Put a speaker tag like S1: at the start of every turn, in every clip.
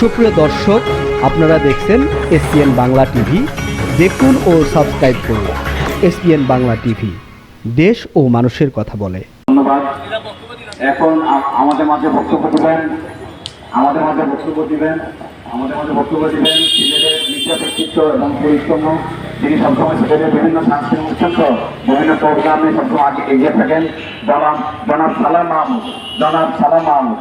S1: সুপ্রিয় দর্শক, আপনারা দেখছেন এসপিএন বাংলা টিভি। দেখুন ও সাবস্ক্রাইব করুন এসপিএন বাংলা টিভি। দেশ ও মানুষের কথা বলে।
S2: ধন্যবাদ। এখন আমাদের মাঝে বক্তব্য দিবেন, আমাদের মাঝে বক্তব্য দিবেন, আমাদের মাঝে বক্তব্য দিবেন সিলেটের মিডিয়া ব্যক্তিত্ব এবং পরিশ্রম তিনি সবসময় সিলেটের বিভিন্ন সাংস্কৃতিক অনুষ্ঠান বিভিন্ন প্রোগ্রামে সবসময় আগে এগিয়ে থাকেন, জনাব জনাব সালাম মাহমুদ, জনাব সালাম মাহমুদ।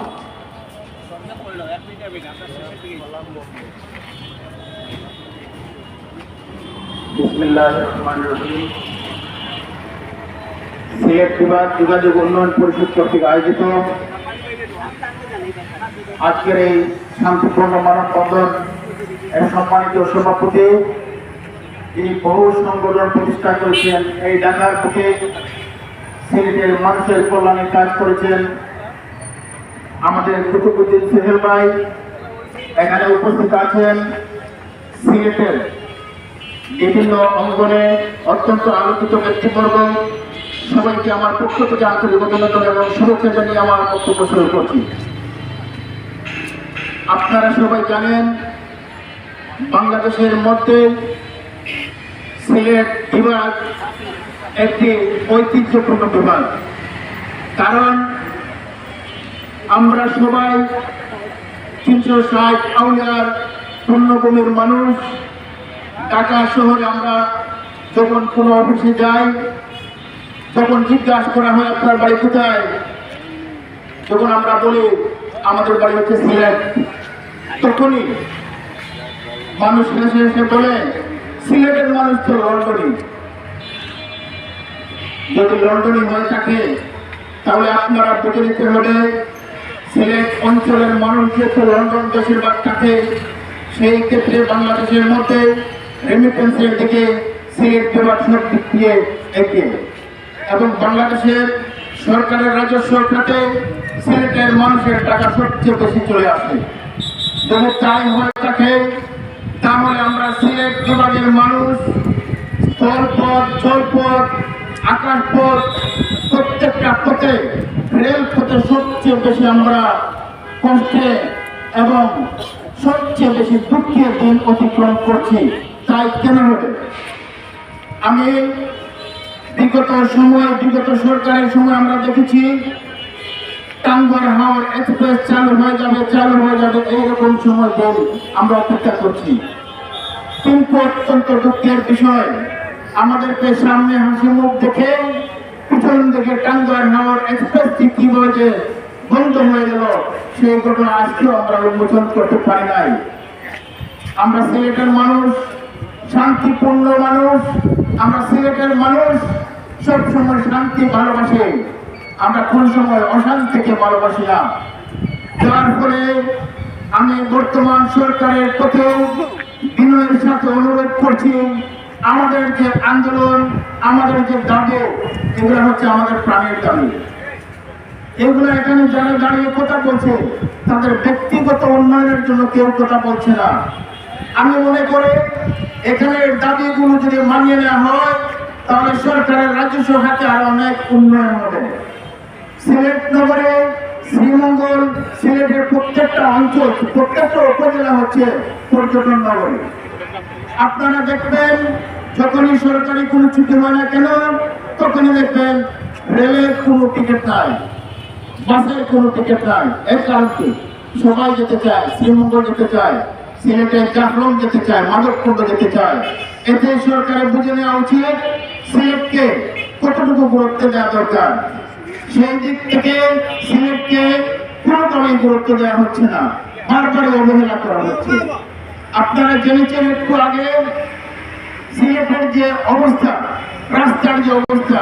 S2: যোগাযোগ উন্নয়ন পরিষদ কর্তৃক আয়োজিত আজকের এই শান্তিপূর্ণ মানববন্ধন এর সম্মানিত সভাপতি তিনি বহু সংগঠন প্রতিষ্ঠা করেছেন, এই ঢাকার বুকে সিলেটের মানুষের কল্যাণে কাজ করেছেন আমাদের কুতুবুদ্দিন সেহেল ভাই এখানে উপস্থিত আছেন। সিলেটের বিভিন্ন অঙ্গনে অত্যন্ত আলোচিত ব্যক্তিবর্গ। সবাইকে আমার পক্ষ থেকে আন্তরিক অভিনন্দন এবং শুভেচ্ছা জানিয়ে আমার বক্তব্য শুরু করছি। আপনারা সবাই জানেন, বাংলাদেশের মধ্যে সিলেট বিভাগ একটি ঐতিহ্যপূর্ণ বিভাগ। কারণ আমরা সবাই তিনশো ষাট আউলিয়ার পূর্ণভূমির মানুষ। ঢাকা শহরে আমরা যখন কোনো অফিসে যাই তখন জিজ্ঞাসা করা হয়, আপনার বাড়ি কোথায়? যখন আমরা বলি, আমাদের বাড়ি হচ্ছে সিলেট। তখনই মানুষ হেসে হেসে বলে, সিলেটের মানুষ তো লন্ডনী। যদি লন্ডনী হয়ে থাকে, তাহলে আপনারা বুঝে নিতে হবে সিলেট অঞ্চলের মানুষ যেহেতু লন্ডন বেশিরভাগ থাকে সেই ক্ষেত্রে বাংলাদেশের মধ্যে রেমিটেন্সের দিকে সিলেট বিভাগ সব দিক দিয়ে এগিয়ে। এবং বাংলাদেশের সরকারের রাজস্ব খাতে সিলেটের মানুষের টাকা সবচেয়ে বেশি চলে আসে। যদি তাই হয়ে থাকে, তাহলে আমরা সিলেট বিভাগের মানুষ, স্থলপথ জলপথ আকাশপথ প্রত্যেকটা পথে রেল পথে সবচেয়ে বেশি আমরা কষ্টে এবং সবচেয়ে বেশি দুঃখের দিন অতিক্রম করছি। তাই কেন হবে? আমি বিগত সময়, বিগত সরকারের সময় আমরা দেখেছি টাঙ্গর হাওড় এক্সপ্রেস চালু হয়ে যাবে, চালু হয়ে যাবে, এইরকম সময় দিন আমরা অপেক্ষা করছি। কিন্তু অত্যন্ত দুঃখের বিষয়, আমাদেরকে সামনে হাসি মুখ দেখে পিছন থেকে টাঙ্গর হাওড় এক্সপ্রেসটি কীভাবে বন্ধ হয়ে গেল। সেই ঘটনা আজকেও আমরা উন্মোচন করতে পারি নাই। আমরা সিলেটের মানুষ, শান্তিপূর্ণ মানুষ, আমরা সিলেটের মানুষ, সব সময় শান্তি ভালোবাসি। আমরা কোন সময় অশান্তিকে ভালোবাসি না। যার ফলে আমি বর্তমান সরকারের প্রতি বিনয়ের সাথে অনুরোধ করছি আমাদের যে আন্দোলন, আমাদের যে দাবি, এগুলো হচ্ছে আমাদের প্রাণের দাবি। এগুলো এখানে যারা দাঁড়িয়ে কথা বলছে, তাদের ব্যক্তিগত উন্নয়নের জন্য কেউ কথা বলছে না। আমি মনে করি, এখানে দাবিগুলো যদি মানিয়ে নেওয়া হয়, তাহলে সরকারের রাজস্ব খাতে আরও অনেক উন্নয়ন হবে। সিলেট নগরে শ্রীমঙ্গল, সিলেটের প্রত্যেকটা অঞ্চল, প্রত্যেকটা উপজেলা হচ্ছে পর্যটন নগরী। আপনারা দেখবেন, যখনই সরকারি কোনো ছুটি হয় না কেন, তখনই দেখবেন রেলের কোনো টিকিট নাই, বাসের কোনো টিকিট নাই। এর কারণ কি সবাই যেতে চায়, শ্রীমঙ্গল যেতে চায় সিলেটে জাফলং যেতে চায় মাদককুণ্ড যেতে চায়। এতে সরকারের বুঝে নেওয়া উচিত, সিলেটকে কতটুকু গুরুত্ব দেওয়া দরকার। সেই দিক থেকে সিলেটকে কোনোভাবেই গুরুত্ব দেওয়া হচ্ছে না, বারবারই অবহেলা করা হচ্ছে। আপনারা জেনেছেন একটু আগে, সিলেটের যে অবস্থা, রাস্তার যে অবস্থা,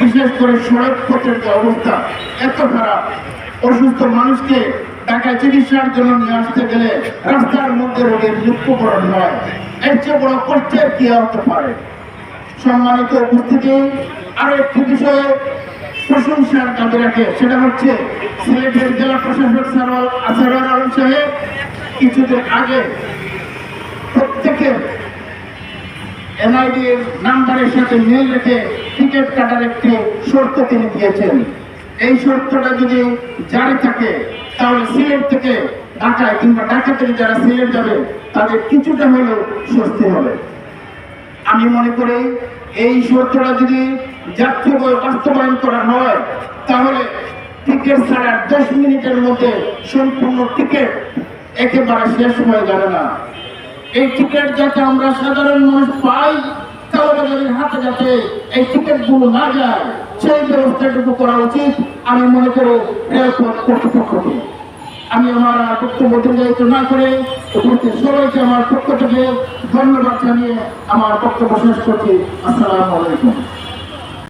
S2: বিশেষ করে সড়ক পথের যে অবস্থা, এত খারাপ। অসুস্থ মানুষকে টাকায় চিকিৎসার জন্য নিয়ে আসতে গেলে রাস্তার মধ্যে রোগের মৃত্যুবরণ হয়। এর চেয়ে বড় কষ্টের কি হতে পারে? সম্মানিত উপস্থিতি, আরও একটি বিষয়ে প্রশংসার দাবি রাখে, সেটা হচ্ছে সিলেটের জেলা প্রশাসক সারওয়াল আসারুল আলম সাহেব, কিছুদিন আগে প্রত্যেকের এনআইডি নাম্বারের সাথে মিল রেখে টিকিট কাটার একটি শর্ত তিনি দিয়েছেন। এই শর্তটা যদি জারি থাকে, তাহলে সিলেট থেকে ঢাকায় কিংবা ঢাকা থেকে যারা সিলেট যাবে, তাদের কিছুটা হলেও স্বস্তি হবে। আমি মনে করি এই শর্তটা যদি যাত্রী বাস্তবায়ন করা হয়, তাহলে টিকিট ছাড়া দশ মিনিটের মধ্যে সম্পূর্ণ টিকিট একেবারে শেষ হয়ে যাবে না। এই টিকিট যাতে আমরা সাধারণ মানুষ পাই কালোবাজারের হাতে যাতে এই টিকিটগুলো না যায়, সেই করা উচিত। আমি মনে করি আমি আমার বক্তব্য দীর্ঘায়িত করে উপস্থিত আমার পক্ষ থেকে ধন্যবাদ জানিয়ে আমার বক্তব্য শেষ করছি। আসসালামু